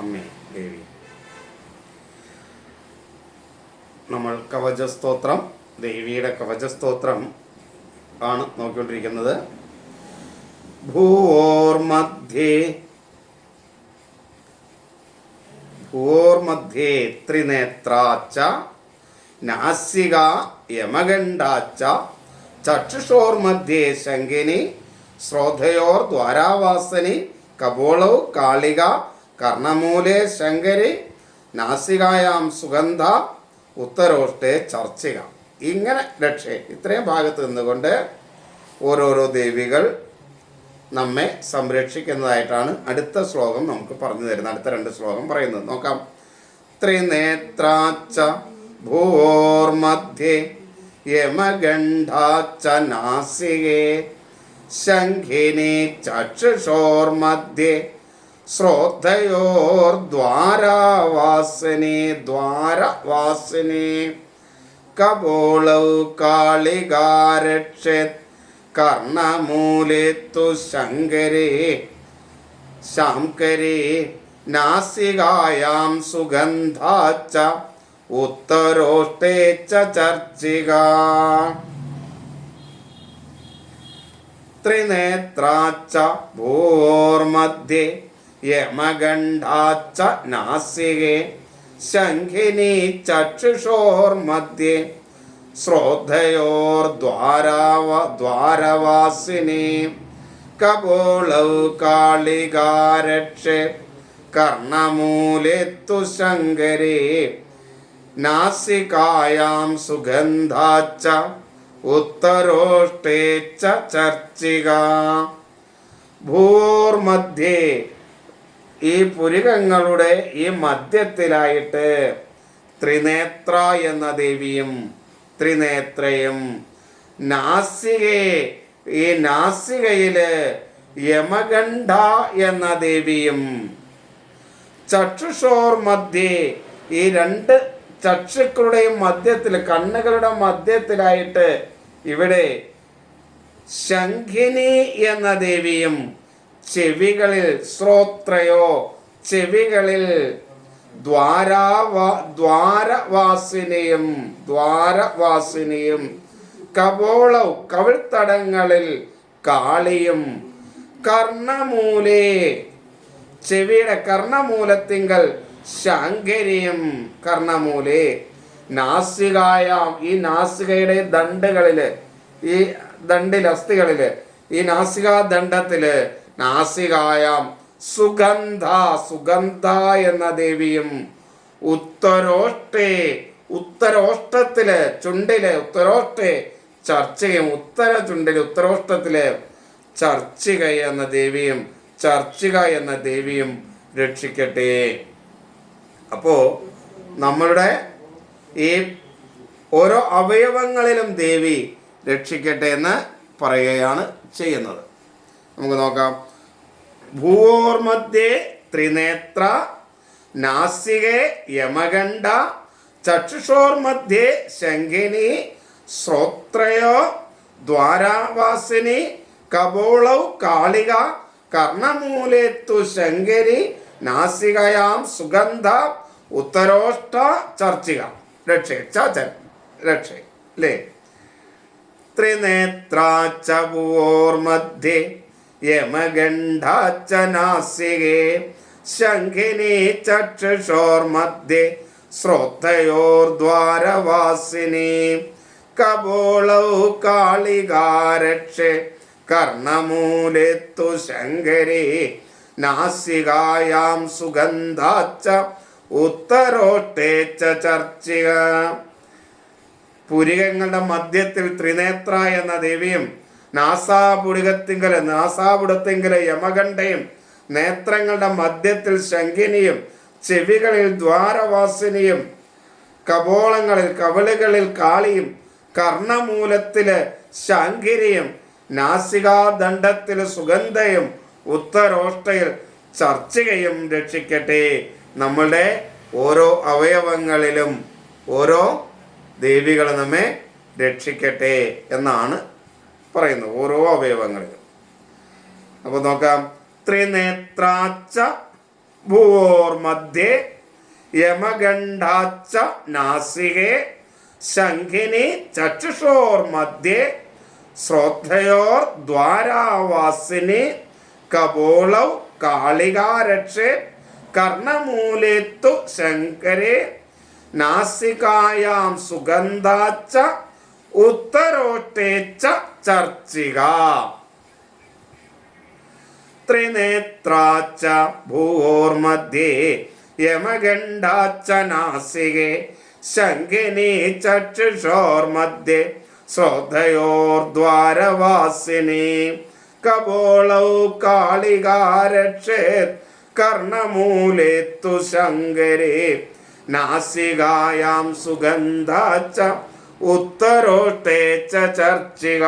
അമ്മേ ദേവി. നമ്മൾ കവചസ്തോത്രം ദേവിയുടെ കവചസ്തോത്രം ആണ് നോക്കിക്കൊണ്ടിരിക്കുന്നത്. ഭൂവോർമധ്യേ ഭൂർമധ്യേ ത്രിനേത്രാച്ച നാസിക യമഗണ്ഡാച്ച ചക്ഷുഷോർമധ്യേ ശങ്കിനി ശ്രോധയോർ ദ്വാരാവാസനി കപോളൗ കാളിക കർണമൂലേ ശങ്കരി നാസികായാം സുഗന്ധ ഉത്തരോഷ്ടേ ചർച്ചിക. ഇങ്ങനെ രക്ഷേ ഇത്രയും ഭാഗത്ത് നിന്നുകൊണ്ട് ഓരോരോ ദേവികൾ നമ്മെ സംരക്ഷിക്കുന്നതായിട്ടാണ് അടുത്ത ശ്ലോകം നമുക്ക് പറഞ്ഞു തരുന്നത്. അടുത്ത രണ്ട് ശ്ലോകം പറയുന്നത്. നോക്കാം. ത്രിനേത്രാച്ച ഭൂർമധ്യേ യമഗണ്ഠാച്ച നാസികേ ശംഖിനി ചക്ഷുഷോർമധ്യേ ശ്രോദ്ധയോർദ്വാരാവാസിനി ദ്വാരവാസിനി കപോളൗ കാളികാരക്ഷത് കർണമൂലിത്തു ശങ്കരേ ശാംകരേ നാസികായാം സുഗന്ധാച്ച ഉത്തരോഷ്ടേ ചർച്ചിക. ത്രിനേത്രാച്ച ഭൂർമധ്യേ യമഗണ്ഡാച്ച നാസികേ ശംഖിനി ചക്ഷുഷോർമധ്യേ ശ്രോദ്ധയോർദ്വാരാവ ദ്വാരവാസിനി. കപോളൗ കാളികാരക്ഷെ കർണമൂലെത്തു ശങ്കരേ നാസികായാം സുഗന്ധാച്ച ഉത്തരോഷ്ടേ ചർച്ചിക. ഭൂർമധ്യേ ഈ പുരുകങ്ങളുടെ ഈ മധ്യത്തിലായിട്ട് ത്രിനേത്ര എന്ന ദേവിയും ത്രിനേത്രയും നാസികയെ ഈ നാസികയിൽ യമഗണ്ഠ എന്ന ദേവിയും ചക്ഷുഷോർ മധ്യേ ഈ രണ്ട് ചക്ഷുക്കളുടെയും മധ്യത്തിൽ കണ്ണുകളുടെ മധ്യത്തിലായിട്ട് ഇവിടെ ശംഖിനി എന്ന ദേവിയും ചെവികളിൽ ശ്രോത്രയോ ചെവികളിൽ ദ്വാരവാസിനെയും ദ്വാരവാസിനെയും കപോളൗ കവിൾത്തടങ്ങളിൽ കാളിയും. കർണമൂലേ ചെവിയുടെ കർണമൂലത്തിങ്കൽ ശാങ്കരിയും. കർണമൂലേ നാസികായാം ഈ നാസികയുടെ ദണ്ടുകളിൽ ഈ ദണ്ടിൽ അസ്ഥികളിൽ ഈ നാസികാ ദണ്ഡത്തിൽ നാസികായാം. സുഗന്ധ സുഗന്ധ എന്ന ദേവിയും ഉത്തരോഷ്ടേ ഉത്തരോഷ്ടത്തിൽ ചുണ്ടിൽ ഉത്തരോഷ്ടേ ചർച്ചയും ഉത്തര ചുണ്ടിൽ ഉത്തരോഷ്ടത്തിൽ ചർച്ചിക എന്ന ദേവിയും ചർച്ചിക എന്ന ദേവിയും രക്ഷിക്കട്ടെ. അപ്പോ നമ്മളുടെ ഈ ഓരോ അവയവങ്ങളിലും ദേവി രക്ഷിക്കട്ടെ എന്ന് പറയുകയാണ് ചെയ്യുന്നത്. നമുക്ക് നോക്കാം. ഭൂവോർമധ്യേ ത്രിനേത്ര നാസികേ യമഗണ്ഡ ചക്ഷുഷോർമധ്യേ ശങ്കിനി ശ്രോത്രയോ ദ്വാരാവാസിനി കപോളൗ കാളിക കർണമൂലേത്തു ശങ്കരി നാസികയാം സുഗന്ധ ഉത്തരോഷ്ട ചർച്ചിക. രക്ഷേ ച രക്ഷ അല്ലേ ത്രിനേത്രാച്ച ഭൂവോർമധ്യേ യമഗണ്ഡാച്ച നാസികേ ശംഖിനി ചക്ഷുഷോർമധ്യേ ശ്രോത്തയോർദ്വാരവാസിനി കപോളൗ കാളികാരക്ഷെ കർണമൂലെത്തു ശങ്കരേ നാസികായാം സുഗന്ധാച്ച ഉത്തരോഷ്ടേ ച ചർച്ചിക. പുരികങ്ങളുടെ മധ്യത്തിൽ ത്രിനേത്ര എന്ന ദേവിയും നാസാപുടികത്തിങ്കൽ നാസാപുടത്തിങ്കൽ യമകണ്ഠയും നേത്രങ്ങളുടെ മധ്യത്തിൽ ശങ്കിനിയും ചെവികളിൽ ദ്വാരവാസിനിയും കപോളങ്ങളിൽ കവളുകളിൽ കാളിയും കർണമൂലത്തിൽ ശാങ്കിരിയും നാസികാദണ്ഡത്തിൽ സുഗന്ധയും ഉത്തരോഷ്ടയിൽ ചർച്ചയും രക്ഷിക്കട്ടെ. നമ്മളുടെ ഓരോ അവയവങ്ങളിലും ഓരോ ദേവികളെ നമ്മെ രക്ഷിക്കട്ടെ എന്നാണ് പറയുന്നത് ഓരോ അവയവങ്ങളിലും. അപ്പോൾ നോക്കാം. ത്രിനേത്രാച്ച ഭൂർമധ്യേ യമഗണ്ഡാച്ച നാസികേ ശംഖിനി ചക്ഷുഷോർമധ്യേ ശ്രോദ്ധയോർ ദ്വാരാവാസിനി കപോളൗ കാളികാരക്ഷേ കർണമൂലേത്തു ശങ്കരേ നാസികായാം സുഗന്ധാച്ച ഉത്തരോട്ടേച്ച ചർച്ചിക. ത്രിനേത്രാച്ച ഭൂർമധ്യേ യമഗണ്ഡാച്ച നാസികേ ശങ്കിനി ചക്ഷുഷോർമധ്യേ ശ്രദ്ധയോർദ്വാരവാസിനി. കപോളൗ കാളികാരക്ഷേത് കർണമൂലേത്തു ശങ്കരേ നാസികായാം സുഗന്ധാച്ച ഉത്തരോട്ടേ ച ചർച്ചിക